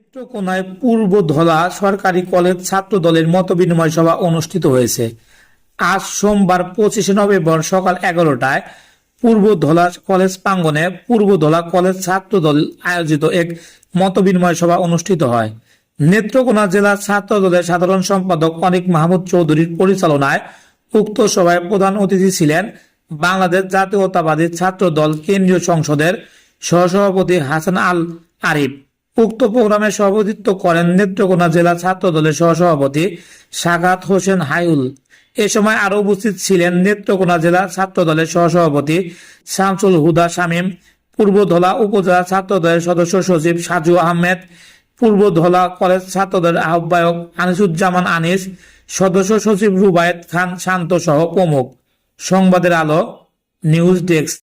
নেত্রকোনায় পূর্ব ধলা সরকারি কলেজ ছাত্র দলের সভা অনুষ্ঠিত হয়েছে। আজ সোমবার পঁচিশে নভেম্বর সকাল এগারোটায় পূর্ব ধলা কলেজ প্রাঙ্গনে পূর্ব ধলা কলেজ ছাত্র দল আয়োজিত এক সভা অনুষ্ঠিত হয়। নেত্রকোনা জেলা ছাত্র দলের সাধারণ সম্পাদক অনিক মাহমুদ চৌধুরীর পরিচালনায় উক্ত সভায় প্রধান অতিথি ছিলেন বাংলাদেশ জাতীয়তাবাদী ছাত্র দল কেন্দ্রীয় সংসদের সহসভাপতি হাসান আল আরিফ। উক্ত প্রোগ্রামে সভাপতিত্ব করেন নেত্রকোনা জেলা ছাত্র দলের সহসভাপতি সাগাত হোসেন হাইউল এ সময় আরও উপস্থিত ছিলেন নেত্রকোনা জেলা ছাত্র দলের সহসভাপতি শামসুল হুদা শামীম পূর্ব ধলা উপজেলা ছাত্র দলের সদস্য সচিব সাজু আহমেদ পূর্ব ধলা কলেজ ছাত্র দলের আহ্বায়ক আনিসুজ্জামান আনিস, সদস্য সচিব রুবায়েত খান শান্ত সহ প্রমুখ। সংবাদের আলো, নিউজ ডেস্ক।